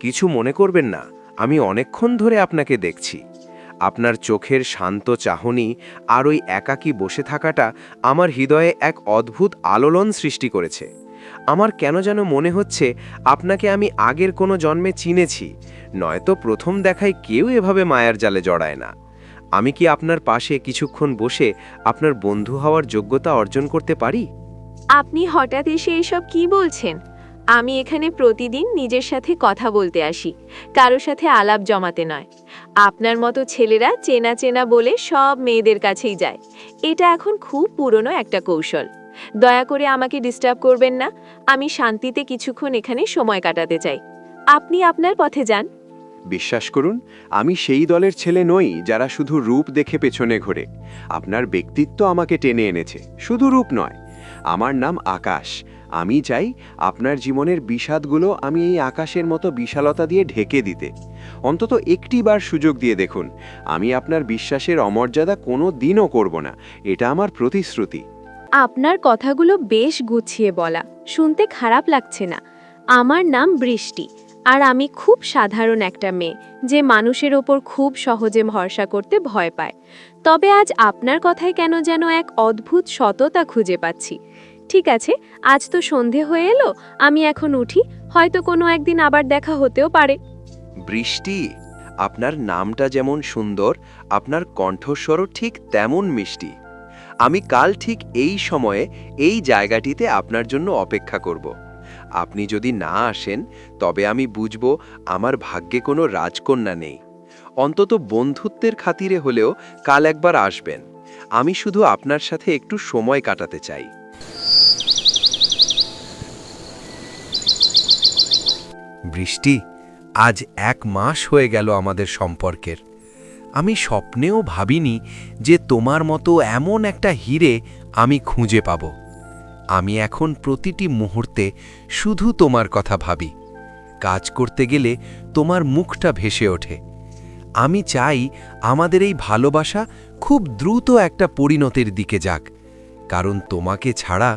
কিছু মনে করবেন না, আমি অনেকক্ষণ ধরে আপনাকে দেখছি। আপনার চোখের শান্ত চাহনি আর ওই একাকী বসে থাকাটা আমার হৃদয়ে এক অদ্ভুত আলোলন সৃষ্টি করেছে। আমার কেন যেন মনে হচ্ছে আপনাকে আমি আগের কোনো জন্মে চিনেছি, নয়তো প্রথম দেখায় কেউ এভাবে মায়ার জালে জড়ায় না। আমি কি আপনার পাশে কিছুক্ষণ বসে আপনার বন্ধু হওয়ার যোগ্যতা অর্জন করতে পারি? আপনি হঠাৎ এসে এসব কি বলছেন? আমি এখানে প্রতিদিন নিজের সাথে কথা বলতে আসি। কারও সাথে আলাপ জমাতে নয়। আপনার মতো ছেলেরা চেনা চেনা বলে সব মেয়েদের কাছেই যায়। এটা এখন খুব পুরনো একটা কৌশল। দয়া করে আমাকে ডিস্টার্ব করবেন না। আমি শান্তিতে কিছুক্ষণ এখানে সময় কাটাতে চাই। আপনি আপনার পথে যান। বিশ্বাস করুন, আমি সেই দলের ছেলে নই যারা শুধু রূপ দেখে পেছনে ঘোরে। আপনার ব্যক্তিত্ব আমাকে টেনে এনেছে। শুধু রূপ নয়, আমার নাম আকাশ। আমি চাই আপনার জীবনের বিষাদগুলো আমি এই আকাশের মতো বিশালতা দিয়ে ঢেকে দিতে। অন্তত একটি বার সুযোগ দিয়ে দেখুন, আমি আপনার বিশ্বাসের অমর্যাদা কোনো দিনও করব না, এটা আমার প্রতিশ্রুতি। আপনার কথাগুলো বেশ গুছিয়ে বলা, শুনতে খারাপ লাগছে না। আমার নাম বৃষ্টি, আর আমি খুব সাধারণ একটা মেয়ে, যে মানুষের ওপর খুব সহজে ভরসা করতে ভয় পায়। তবে আজ আপনার কথায় কেন যেন এক অদ্ভুত সততা খুঁজে পাচ্ছি। ঠিক আছে, আজ তো সন্ধে হয়ে এলো, আমি এখন উঠি, হয়তো কোনো একদিন আবার দেখা হতেও পারে। বৃষ্টি, আপনার নামটা যেমন সুন্দর, আপনার কণ্ঠস্বরও ঠিক তেমন মিষ্টি। আমি কাল ঠিক এই সময়ে এই জায়গাটিতে আপনার জন্য অপেক্ষা করব। আপনি যদি না আসেন, তবে আমি বুঝব আমার ভাগ্যে কোনো রাজকন্যা নেই। অন্তত বন্ধুত্বের খাতিরে হলেও কাল একবার আসবেন। আমি শুধু আপনার সাথে একটু সময় কাটাতে চাই। বৃষ্টি, আজ এক মাস হয়ে গেল আমাদের সম্পর্কের। আমি স্বপ্নেও ভাবিনি যে তোমার মতো এমন একটা হিরে আমি খুঁজে পাব। আমি এখন প্রতিটি মুহূর্তে শুধু তোমার কথা ভাবি। কাজ করতে গেলে তোমার মুখটা ভেসে ওঠে। আমি চাই আমাদের এই ভালোবাসা খুব দ্রুত একটা পরিণতির দিকে যাক। কারণ তোমাকে ছাড়া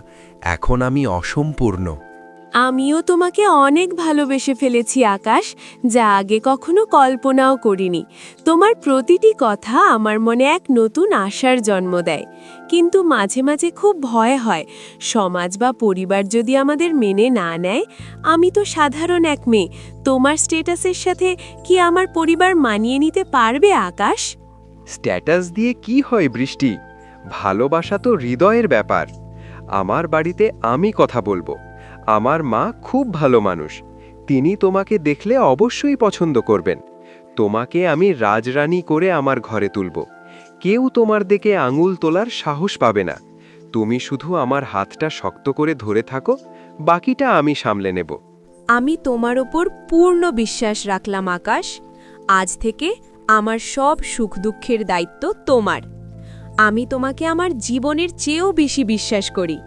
এখন আমি অসম্পূর্ণ। আমিও তোমাকে অনেক ভালোবেসে ফেলেছি আকাশ যা আগে কখনো কল্পনাও করিনি। তোমার প্রতিটি কথা আমার মনে এক নতুন আশার জন্ম দেয়। কিন্তু মাঝে মাঝে খুব ভয় হয় সমাজ বা পরিবার যদি আমাদের মেনে না নেয় আমি তো সাধারণ এক মেয়ে তোমার স্টেটাসের সাথে কি আমার পরিবার মানিয়ে নিতে পারবে আকাশ? স্ট্যাটাস দিয়ে কি হয় বৃষ্টি? ভালোবাসা তো হৃদয়ের ব্যাপার। আমার বাড়িতে আমি কথা বলব। আমার মা খুব ভালো মানুষ। তিনি তোমাকে দেখলে অবশ্যই পছন্দ করবেন। তোমাকে আমি রাজরানী করে আমার ঘরে তুলব। কেউ তোমার দিকে আঙুল তোলার সাহস পাবে না। তুমি শুধু আমার হাতটা শক্ত করে ধরে থাকো, বাকিটা আমি সামলে নেব। আমি তোমার ওপর পূর্ণ বিশ্বাস রাখলাম, আকাশ। আজ থেকে আমার সব সুখ দুঃখের দায়িত্ব তোমার। আমি তোমাকে আমার জীবনের চেয়েও বেশি বিশ্বাস করি।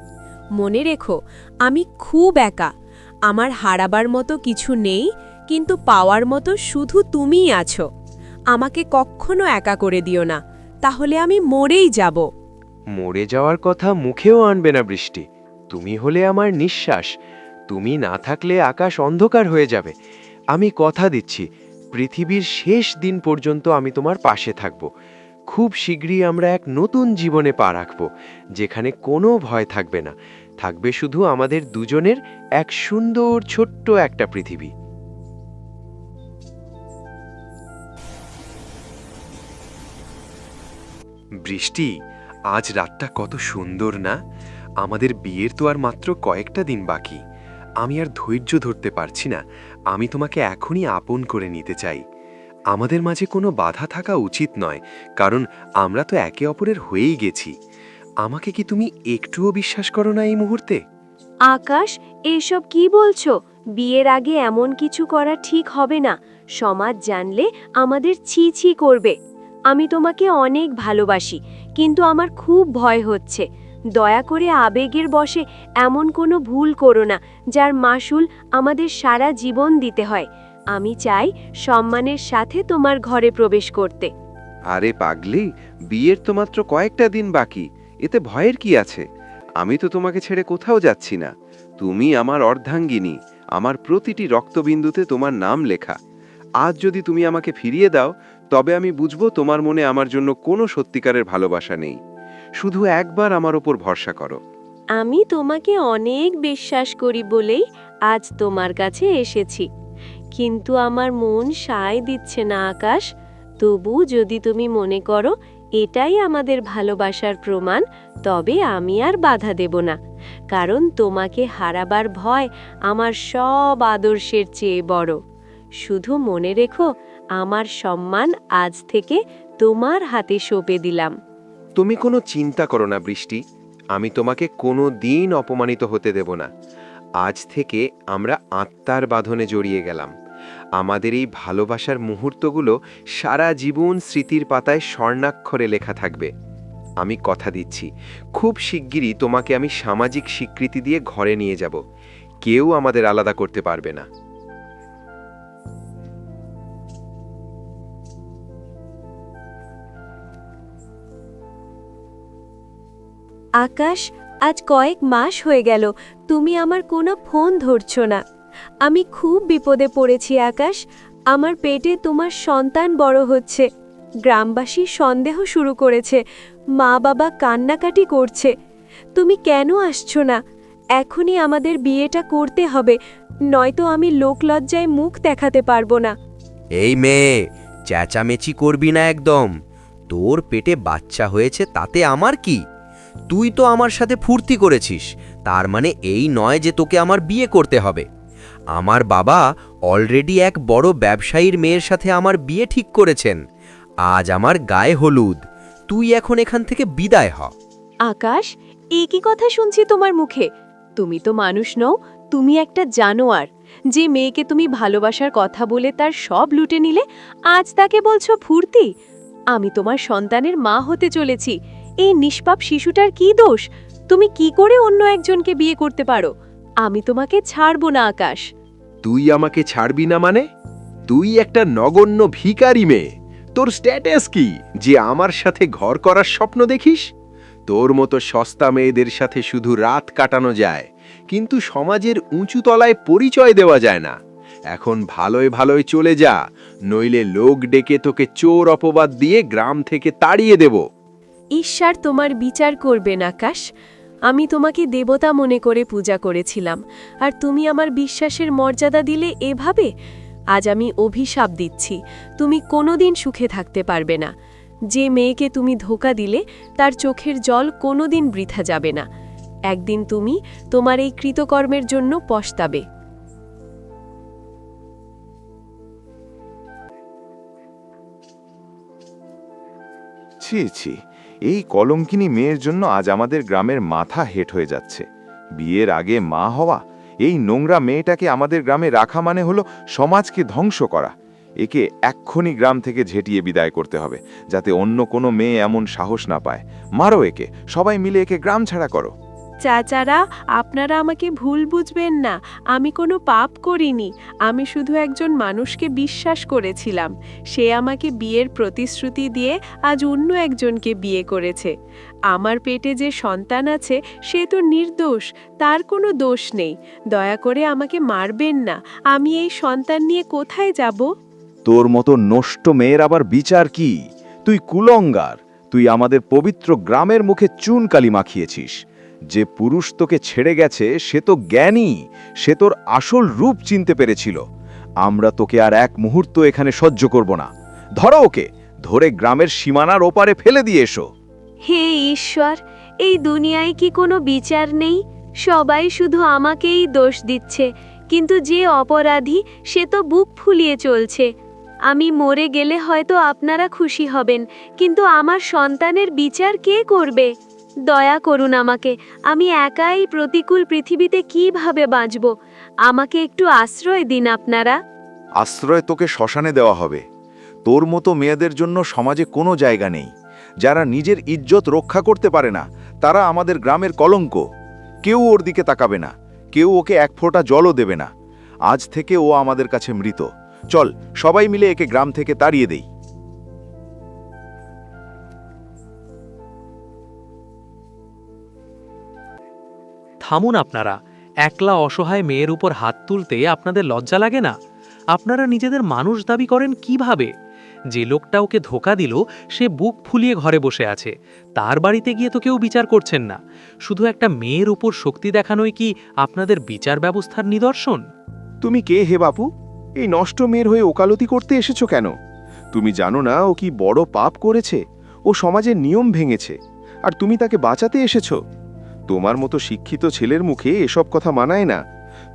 মনে রেখো, আমি খুব একা। আমার হারাবার মতো কিছু নেই, কিন্তু পাওয়ার মতো শুধু তুমিই আছো। আমাকে কখনো একা করে দিও না, তাহলে আমি মরেই যাব। মরে যাওয়ার কথা মুখেও আনবে না বৃষ্টি। তুমি হলে আমার নিঃশ্বাস। তুমি না থাকলে আকাশ অন্ধকার হয়ে যাবে। আমি কথা দিচ্ছি, পৃথিবীর শেষ দিন পর্যন্ত আমি তোমার পাশে থাকব। খুব শীঘ্রই আমরা এক নতুন জীবনে পা রাখব, যেখানে কোনো ভয় থাকবে না। থাকবে শুধু আমাদের দুজনের এক সুন্দর ছোট্ট একটা পৃথিবী। বৃষ্টি, আজ রাতটা কত সুন্দর না? আমাদের বিয়ের তো আর মাত্র কয়েকটা দিন বাকি। আমি আর ধৈর্য ধরতে পারছি না। আমি তোমাকে এখনই আপন করে নিতে চাই। আমাদের মাঝে কোনো বাধা থাকা উচিত নয়, কারণ আমরা তো একে অপরের হয়েই গেছি। আমাকে কি তুমি একটুও বিশ্বাস করো না এই মুহূর্তে? আকাশ, এসব কি বলছো? বিয়ের আগে এমন কিছু করা ঠিক হবে না। সমাজ জানলে আমাদের ছি ছি করবে। আমি তোমাকে অনেক ভালোবাসি, কিন্তু আমার খুব ভয় হচ্ছে। দয়া করে আবেগের বশে এমন কোনো ভুল করো না, যার মাসুল আমাদের সারা জীবন দিতে হয়। আমি চাই সম্মানের সাথে তোমার ঘরে প্রবেশ করতে। আরে পাগলি বিয়ের তো মাত্র কয়েকটা দিন বাকি। এতে ভয়ের কি আছে? আমি তো তোমাকে ছেড়ে কোথাও যাচ্ছি না। তুমি আমার অর্ধাঙ্গিনী। আমার প্রতিটি রক্তবিন্দুতে তোমার নাম লেখা। আজ যদি তুমি আমাকে ফিরিয়ে দাও তবে আমি বুঝব তোমার মনে আমার জন্য কোনো সত্যিকারের ভালোবাসা নেই। শুধু একবার আমার ওপর ভরসা করো। আমি তোমাকে অনেক বিশ্বাস করি বলেই আজ তোমার কাছে এসেছি। কিন্তু আমার মন সায় দিচ্ছে না, আকাশ। তবু যদি তুমি মনে করো, এটাই আমাদের ভালোবাসার প্রমাণ, তবে আমি আর বাধা দেব না। কারণ তোমাকে হারাবার ভয় আমার সব আদর্শের চেয়ে বড়। শুধু মনে রেখো, আমার সম্মান আজ থেকে তোমার হাতে সঁপে দিলাম। তুমি কোনো চিন্তা করো না, বৃষ্টি। আমি তোমাকে কোনো দিন অপমানিত হতে দেব না। আজ থেকে আমরা আত্মার বাঁধনে জড়িয়ে গেলাম। আমাদের এই ভালোবাসার মুহূর্তগুলো সারা জীবন স্মৃতির পাতায় স্বর্ণাক্ষরে লেখা থাকবে। আমি কথা দিচ্ছি, খুব শিগগিরই তোমাকে আমি সামাজিক স্বীকৃতি দিয়ে ঘরে নিয়ে যাব। কেউ আমাদের আলাদা করতে পারবে না। আকাশ আজ কয়েক মাস হয়ে গেল, তুমি আমার কোনো ফোন ধরছো না। আমি খুব বিপদে পড়েছি, আকাশ। আমার পেটে তোমার সন্তান বড় হচ্ছে। গ্রামবাসী সন্দেহ শুরু করেছে মা বাবা কান্নাকাটি করছে। তুমি কেন আসছো না? এখনই আমাদের বিয়েটা করতে হবে, নয়তো আমি লোকলজ্জায় মুখ দেখাতে পারব না। এই মেয়ে, চেঁচামেচি করবি না একদম। তোর পেটে বাচ্চা হয়েছে, তাতে আমার কি? তুই তো আমার সাথে ফুর্তি করেছিস, তার মানে এই নয় যে তোকে আমার বিয়ে করতে হবে। আমার বাবা অলরেডি এক বড় ব্যবসায়ীর মেয়ের সাথে আমার বিয়ে ঠিক করেছেন। আজ আমার গায়ে হলুদ। তুই এখন এখান থেকে বিদায় হ। আকাশ এ কি কথা শুনছি তোমার মুখে। তুমি তো মানুষ নও, তুমি একটা জানোয়ার। যে মেয়েকে তুমি ভালোবাসার কথা বলে তার সব লুটে নিলে, আজ তাকে বলছো ফুর্তি? আমি তোমার সন্তানের মা হতে চলেছি। এই নিষ্পাপ শিশুটার কি দোষ? তুমি কি করে অন্য একজনকে বিয়ে করতে পারো? আমি তোমাকে ছাড়বো না, আকাশ। তুই আমাকে ছাড়বি না মানে? তুই একটা নগণ্য ভিখারি মেয়ে। তোর স্ট্যাটাস কি? যে আমার সাথে ঘর করার স্বপ্ন দেখিস? তোর মতো সস্তা মেয়েদের সাথে শুধু রাত কাটানো যায়। কিন্তু সমাজের উঁচু তলায় পরিচয় দেওয়া যায় না। এখন ভালোই ভালোই চলে যা, নইলে লোক ডেকে তোকে চোর অপবাদ দিয়ে গ্রাম থেকে তাড়িয়ে দেব। ঈশ্বর তোমার বিচার করবেন আকাশ। আমি তোমাকে দেবতা মনে করে পূজা করেছিলাম, আর তুমি আমার বিশ্বাসের মর্যাদা দিলে এভাবে? আজ আমি অভিশাপ দিচ্ছি, তুমি কোনোদিন সুখে থাকতে পারবে না। যে মেয়েকে তুমি ধোকা দিলে, তার চোখের জল কোনোদিন বৃথা যাবে না। একদিন তুমি তোমার এই কৃতকর্মের জন্য পস্তাবে। ছি ছি। এই কলঙ্কিনী মেয়ের জন্য আজ আমাদের গ্রামের মাথা হেট হয়ে যাচ্ছে। বিয়ের আগে মা হওয়া, এই নোংরা মেয়েটাকে আমাদের গ্রামে রাখা মানে হলো সমাজকে ধ্বংস করা। একে এক্ষুনি গ্রাম থেকে ঝেঁটিয়ে বিদায় করতে হবে, যাতে অন্য কোনো মেয়ে এমন সাহস না পায়। মারো একে, সবাই মিলে একে গ্রাম ছাড়া করো। চাচারা, আপনারা আমাকে ভুল বুঝবেন না, আমি কোনো পাপ করিনি, আমি শুধু একজন মানুষকে বিশ্বাস করেছিলাম। সে আমাকে বিয়ের প্রতিশ্রুতি দিয়ে আজ অন্য একজনকে বিয়ে করেছে। আমার পেটে যে সন্তান আছে, সে তো নির্দোষ, তার কোনো দোষ নেই। দয়া করে আমাকে মারবেন না, আমি এই সন্তান নিয়ে কোথায় যাব? তোর মতো নষ্ট মেয়ের আবার বিচার কি? তুই কুলঙ্গার, তুই আমাদের পবিত্র গ্রামের মুখে চুন কালি মাখিয়েছিস। যে পুরুষ তোকে ছেড়ে গেছে, সে তো জ্ঞানী, সে তোর আসল রূপ চিনতে পেরেছিল। আমরা তোকে আর এক মুহূর্ত এখানে সহ্য করব না। ধরো ওকে, ধরে গ্রামের সীমানার ওপারে ফেলে দিয়ে এসো। হে ঈশ্বর, এই দুনিয়ায় কি কোনো বিচার নেই? সবাই শুধু আমাকেই দোষ দিচ্ছে, কিন্তু যে অপরাধী, সে তো বুক ফুলিয়ে চলছে। আমি মরে গেলে হয়তো আপনারা খুশি হবেন, কিন্তু আমার সন্তানের বিচার কে করবে? দয়া করুন আমাকে। আমি একাই প্রতিকূল পৃথিবীতে কীভাবে বাঁচব? আমাকে একটু আশ্রয় দিন আপনারা। আশ্রয় তোকে শ্মশানে দেওয়া হবে। তোর মতো মেয়েদের জন্য সমাজে কোনো জায়গা নেই। যারা নিজের ইজ্জত রক্ষা করতে পারে না, তারা আমাদের গ্রামের কলঙ্ক। কেউ ওর দিকে তাকাবে না। কেউ ওকে এক ফোঁটা জলও দেবে না। আজ থেকে ও আমাদের কাছে মৃত। চল, সবাই মিলে একে গ্রাম থেকে তাড়িয়ে দেই। থামুন আপনারা। একলা অসহায় মেয়ের উপর হাত তুলতে আপনাদের লজ্জা লাগে না? আপনারা নিজেদের মানুষ দাবি করেন কীভাবে? যে লোকটা ওকে ধোকা দিল, সে বুক ফুলিয়ে ঘরে বসে আছে। তার বাড়িতে গিয়ে তো কেউ বিচার করছেন না। শুধু একটা মেয়ের উপর শক্তি দেখানোই কি আপনাদের বিচার ব্যবস্থার নিদর্শন? তুমি কে হে বাপু? এই নষ্ট মেয়ের হয়ে ওকালতি করতে এসেছ কেন? তুমি জানো না ও কি বড় পাপ করেছে? ও সমাজের নিয়ম ভেঙেছে। আর তুমি তাকে বাঁচাতে এসেছ? তোমার মতো শিক্ষিত ছেলের মুখে এসব কথা মানায় না।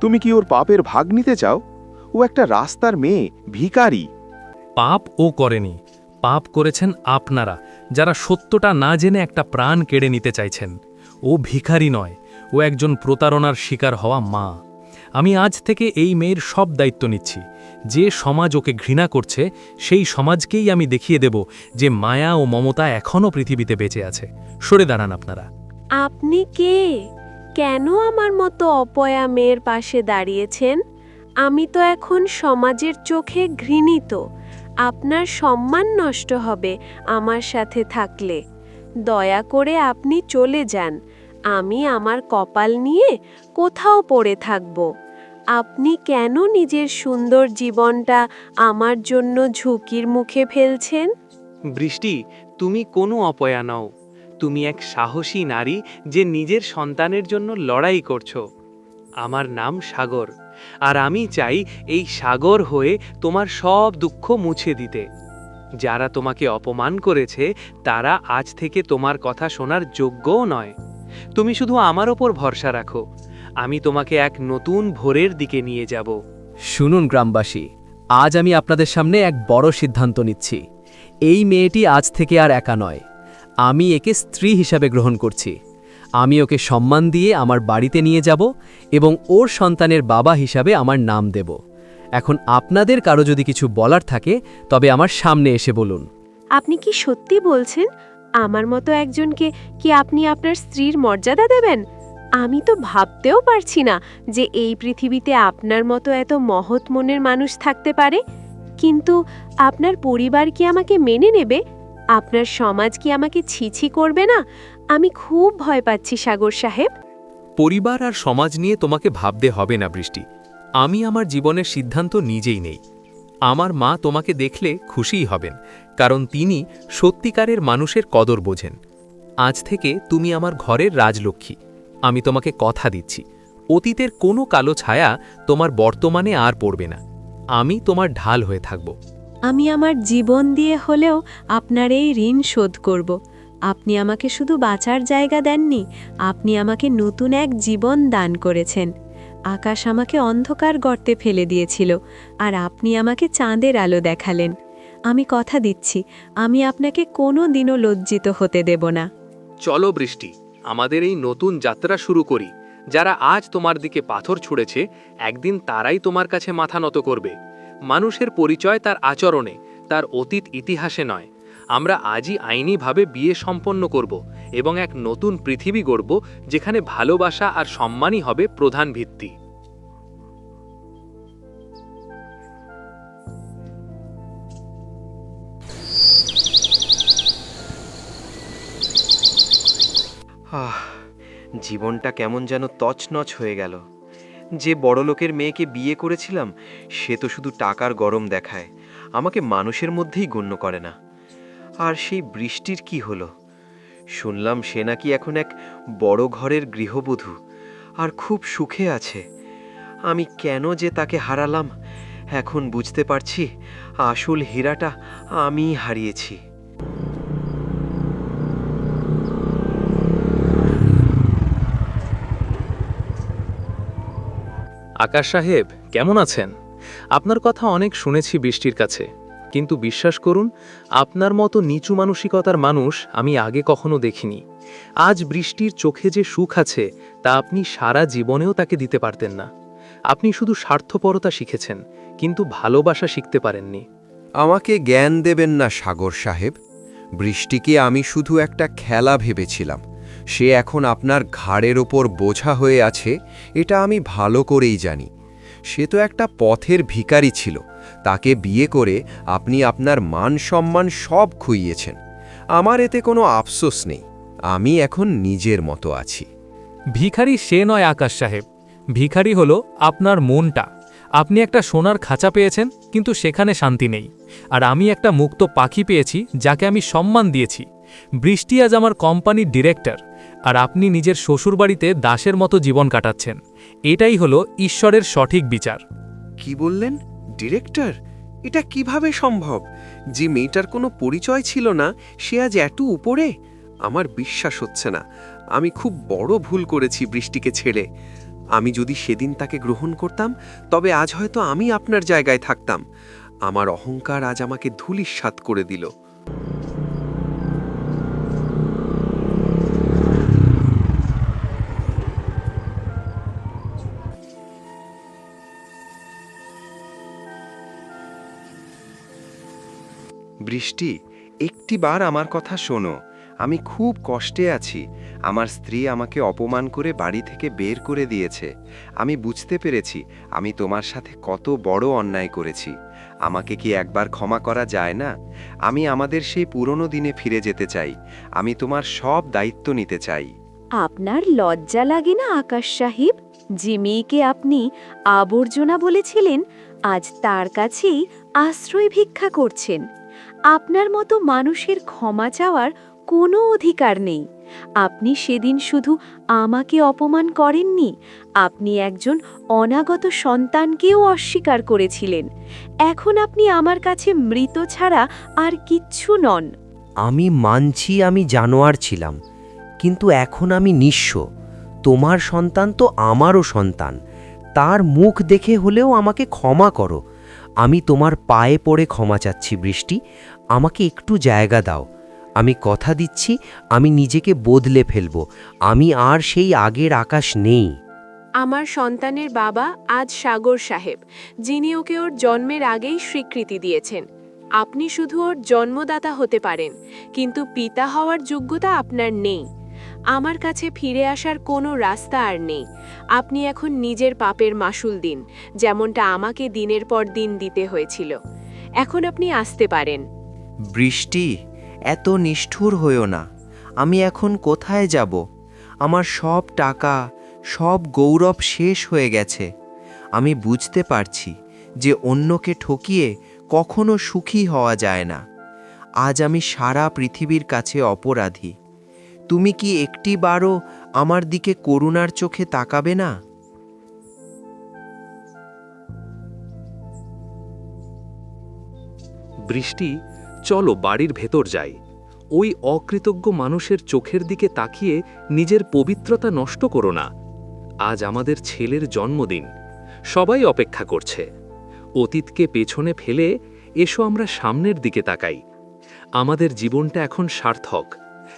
তুমি কি ওর পাপের ভাগ নিতে চাও? ও একটা রাস্তার মেয়ে, ভিখারি। পাপ ও করেনি। পাপ করেছেন আপনারা, যারা সত্যটা না জেনে একটা প্রাণ কেড়ে নিতে চাইছেন। ও ভিখারি নয়, ও একজন প্রতারণার শিকার হওয়া মা। আমি আজ থেকে এই মেয়ের সব দায়িত্ব নিচ্ছি। যে সমাজ ওকে ঘৃণা করছে, সেই সমাজকেই আমি দেখিয়ে দেব যে মায়া ও মমতা এখনও পৃথিবীতে বেঁচে আছে। সরে দাঁড়ান আপনারা। আপনি কে? কেন আমার মতো অপয়া মেয়ের পাশে দাঁড়িয়েছেন? আমি তো এখন সমাজের চোখে ঘৃণিত। আপনার সম্মান নষ্ট হবে আমার সাথে থাকলে। দয়া করে আপনি চলে যান। আমি আমার কপাল নিয়ে কোথাও পড়ে থাকব। আপনি কেন নিজের সুন্দর জীবনটা আমার জন্য ঝুঁকির মুখে ফেলছেন? বৃষ্টি, তুমি কোনো অপয়া নও। তুমি এক সাহসী নারী যে নিজের সন্তানের জন্য লড়াই করছ। আমার নাম সাগর, আর আমি চাই এই সাগর হয়ে তোমার সব দুঃখ মুছে দিতে। যারা তোমাকে অপমান করেছে, তারা আজ থেকে তোমার কথা শোনার যোগ্যও নয়। তুমি শুধু আমার ওপর ভরসা রাখো। আমি তোমাকে এক নতুন ভোরের দিকে নিয়ে যাব। শুনুন গ্রামবাসী, আজ আমি আপনাদের সামনে এক বড় সিদ্ধান্ত নিচ্ছি। এই মেয়েটি আজ থেকে আর একা নয়। আমি একে স্ত্রী হিসাবে গ্রহণ করছি। আমি ওকে সম্মান দিয়ে আমার বাড়িতে নিয়ে যাব এবং ওর সন্তানের বাবা হিসাবে আমার নাম দেব। এখন আপনাদের কারও যদি কিছু বলার থাকে, তবে আমার সামনে এসে বলুন। আপনি কি সত্যি বলছেন? আমার মতো একজনকে কি আপনি আপনার স্ত্রীর মর্যাদা দেবেন? আমি তো ভাবতেও পারছি না যে এই পৃথিবীতে আপনার মতো এত মহৎ মনের মানুষ থাকতে পারে। কিন্তু আপনার পরিবার কি আমাকে মেনে নেবে? আপনার সমাজ কি আমাকে ছিছি করবে না? আমি খুব ভয় পাচ্ছি, সাগর সাহেব। পরিবার আর সমাজ নিয়ে তোমাকে ভাবতে হবে না, বৃষ্টি। আমি আমার জীবনের সিদ্ধান্ত নিজেই নেই। আমার মা তোমাকে দেখলে খুশিই হবেন, কারণ তিনি সত্যিকারের মানুষের কদর বোঝেন। আজ থেকে তুমি আমার ঘরের রাজলক্ষ্মী। আমি তোমাকে কথা দিচ্ছি। অতীতের কোনো কালো ছায়া তোমার বর্তমানে আর পড়বে না। আমি তোমার ঢাল হয়ে থাকব। আমি আমার জীবন দিয়ে হলেও আপনার এই ঋণ শোধ করব। আপনি আমাকে শুধু বাঁচার জায়গা দেননি, আপনি আমাকে নতুন এক জীবন দান করেছেন। আকাশ আমাকে অন্ধকার গর্তে ফেলে দিয়েছিল, আর আপনি আমাকে চাঁদের আলো দেখালেন। আমি কথা দিচ্ছি, আমি আপনাকে কোনো দিনও লজ্জিত হতে দেব না। চলো বৃষ্টি, আমাদের এই নতুন যাত্রা শুরু করি। যারা আজ তোমার দিকে পাথর ছুঁড়েছে, একদিন তারাই তোমার কাছে মাথা নত করবে। মানুষের পরিচয় তার আচরণে, তার অতীত ইতিহাসে নয়। আমরা আজই আইনিভাবে বিয়ে সম্পন্ন করব এবং এক নতুন পৃথিবী গড়ব যেখানে ভালোবাসা আর সম্মানই হবে প্রধান ভিত্তি। জীবনটা কেমন যেন তছনছ হয়ে গেল। যে বড়লোকের মেয়েকে বিয়ে করেছিলাম, সে তো শুধু টাকার গরম দেখায়, আমাকে মানুষের মধ্যেই গণ্য করে না। আর সেই বৃষ্টির কি হলো? শুনলাম সে নাকি এখন এক বড় ঘরের গৃহবধূ, আর খুব সুখে আছে। আমি কেন যে তাকে হারালাম, এখন বুঝতে পারছি, আসল হীরাটা আমিই হারিয়েছি। আকাশ সাহেব, কেমন আছেন? আপনার কথা অনেক শুনেছি বৃষ্টির কাছে। কিন্তু বিশ্বাস করুন, আপনার মতো নিচু মানসিকতার মানুষ আমি আগে কখনো দেখিনি। আজ বৃষ্টির চোখে যে সুখ আছে, তা আপনি সারা জীবনেও তাকে দিতে পারতেন না। আপনি শুধু স্বার্থপরতা শিখেছেন, কিন্তু ভালোবাসা শিখতে পারেননি। আমাকে জ্ঞান দেবেন না সাগর সাহেব। বৃষ্টিকে আমি শুধু একটা খেলা ভেবেছিলাম। সে এখন আপনার ঘাড়ের ওপর বোঝা হয়ে আছে, এটা আমি ভালো করেই জানি। সে তো একটা পথের ভিখারি ছিল। তাকে বিয়ে করে আপনি আপনার মান সম্মান সব খুইয়েছেন। আমার এতে কোনো আফসোস নেই। আমি এখন নিজের মতো আছি। ভিখারি সে নয় আকাশ সাহেব। ভিখারি হলো আপনার মনটা। আপনি একটা সোনার খাঁচা পেয়েছেন, কিন্তু সেখানে শান্তি নেই। আর আমি একটা মুক্ত পাখি পেয়েছি, যাকে আমি সম্মান দিয়েছি। বৃষ্টি আজ আমার কোম্পানির ডিরেক্টর। আর আপনি নিজের শ্বশুরবাড়িতে দাসের মতো জীবন কাটাচ্ছেন। এটাই হলো ঈশ্বরের সঠিক বিচার। কি বললেন? ডিরেক্টর, এটা কীভাবে সম্ভব? যে মেয়েটার কোনো পরিচয় ছিল না, সে আজ এত উপরে? আমার বিশ্বাস হচ্ছে না। আমি খুব বড় ভুল করেছি বৃষ্টিকে ছেড়ে। আমি যদি সেদিন তাকে গ্রহণ করতাম, তবে আজ হয়তো আমি আপনার জায়গায় থাকতাম। আমার অহংকার আজ আমাকে ধুলিস্বাত করে দিল। বৃষ্টি, একটিবার আমার কথা শোনো। আমি খুব কষ্টে আছি। আমার স্ত্রী আমাকে অপমান করে বাড়ি থেকে বের করে দিয়েছে। আমি বুঝতে পেরেছি, আমি তোমার সাথে কত বড় অন্যায় করেছি। আমাকে কি একবার ক্ষমা করা যায় না? আমি আমাদের সেই পুরনো দিনে ফিরে যেতে চাই। আমি তোমার সব দায়িত্ব নিতে চাই। আপনার লজ্জা লাগে না, আকাশ সাহিব? যে মেয়েকে আপনি আবর্জনা বলেছিলেন, আজ তার কাছেই আশ্রয় ভিক্ষা করছেন। আপনার মতো মানুষের ক্ষমা চাওয়ার কোনো অধিকার নেই। আপনি সেদিন শুধু আমাকে অপমান করেননি, আপনি একজন অনাগত সন্তানকেও অস্বীকার করেছিলেন। এখন আপনি আমার কাছে মৃত ছাড়া আর কিচ্ছু নন। আমি মানছি আমি জানোয়ার ছিলাম, কিন্তু এখন আমি নিঃস্ব। তোমার সন্তান তো আমারও সন্তান, তার মুখ দেখে হলেও আমাকে ক্ষমা করো। আমি তোমার পায়ে পড়ে ক্ষমা চাচ্ছি বৃষ্টি আমাকে একটু জায়গা দাও। আমি কথা দিচ্ছি, আমি নিজেকে বদলে ফেলব। আমি আর সেই আগের আকাশ নেই। আমার সন্তানের বাবা আজ সাগর সাহেব, যিনি ওকে ওর জন্মের আগেই স্বীকৃতি দিয়েছেন। আপনি শুধু ওর জন্মদাতা হতে পারেন, কিন্তু পিতা হওয়ার যোগ্যতা আপনার নেই। আমার কাছে ফিরে আসার কোনো রাস্তা আর নেই। আপনি এখন নিজের পাপের মাসুল দিন, যেমনটা আমাকে দিনের পর দিন দিতে হয়েছিল। এখন আপনি আসতে পারেন। বৃষ্টি, এত নিষ্ঠুর হইও না। আমি এখন কোথায় যাব? আমার সব টাকা, সব গৌরব শেষ হয়ে গেছে। আমি বুঝতে পারছি যে অন্যকে ঠকিয়ে কখনো সুখী হওয়া যায় না। আজ আমি সারা পৃথিবীর কাছে অপরাধী। তুমি কি একটি বারও আমার দিকে করুণার চোখে তাকাবে না? বৃষ্টি চলো বাড়ির ভেতর যাই। ওই অকৃতজ্ঞ মানুষের চোখের দিকে তাকিয়ে নিজের পবিত্রতা নষ্ট করো না। আজ আমাদের ছেলের জন্মদিন। সবাই অপেক্ষা করছে। অতীতকে পেছনে ফেলে এসো আমরা সামনের দিকে তাকাই। আমাদের জীবনটা এখন সার্থক,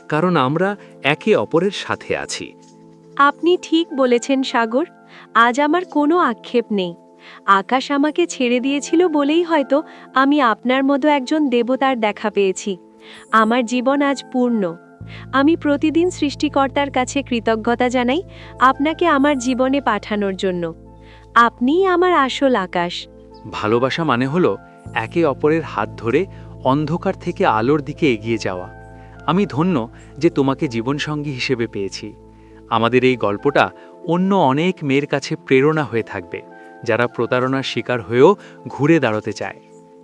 কারণ আমরা একে অপরের সাথে আছি। আপনি ঠিক বলেছেন, সাগর। আজ আমার কোনো আক্ষেপ নেই। আকাশ আমাকে ছেড়ে দিয়েছিল বলেই হয়তো আমি আপনার মতো একজন দেবতার দেখা পেয়েছি। আমার জীবন আজ পূর্ণ। আমি প্রতিদিন সৃষ্টিকর্তার কাছে কৃতজ্ঞতা জানাই আপনাকে আমার জীবনে পাঠানোর জন্য। আপনিই আমার আসল আকাশ। ভালোবাসা মানে হলো একে অপরের হাত ধরে অন্ধকার থেকে আলোর দিকে এগিয়ে যাওয়া। আমি ধন্য যে তোমাকে জীবনসঙ্গী হিসেবে পেয়েছি। আমাদের এই গল্পটা অন্য অনেক মেয়ের কাছে প্রেরণা হয়ে থাকবে। যারা প্রতারণার শিকার হয়েও ঘুরে দাঁড়াতে চায়।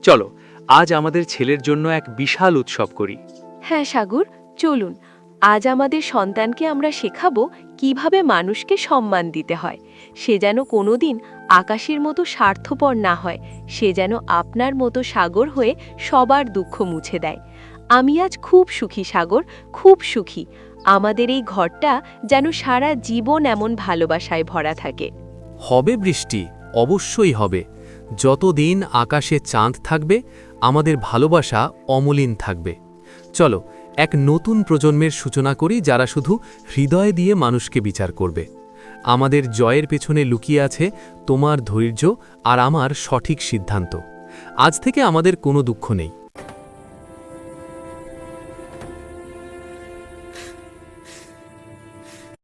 চলো আজ আমাদের ছেলের জন্য এক বিশাল উৎসব করি। হ্যাঁ সাগর চলুন। আজ আমাদের সন্তানকে আমরা শেখাবো কীভাবে মানুষকে সম্মান দিতে হয়। সে যেন কোনোদিন আকাশের মতো স্বার্থপর না হয় সে যেন আপনার মতো সাগর হয়ে সবার দুঃখ মুছে দেয়। আমি আজ খুব সুখী সাগর খুব সুখী। আমাদের এই ঘরটা যেন সারা জীবন এমন ভালোবাসায় ভরা থাকে। হবে বৃষ্টি। অবশ্যই হবে। যতদিন আকাশে চাঁদ থাকবে, আমাদের ভালোবাসা অমলিন থাকবে। চলো, এক নতুন প্রজন্মের সূচনা করি যারা শুধু হৃদয় দিয়ে মানুষকে বিচার করবে। আমাদের জয়ের পেছনে লুকিয়ে আছে তোমার ধৈর্য আর আমার সঠিক সিদ্ধান্ত। আজ থেকে আমাদের কোনো দুঃখ নেই।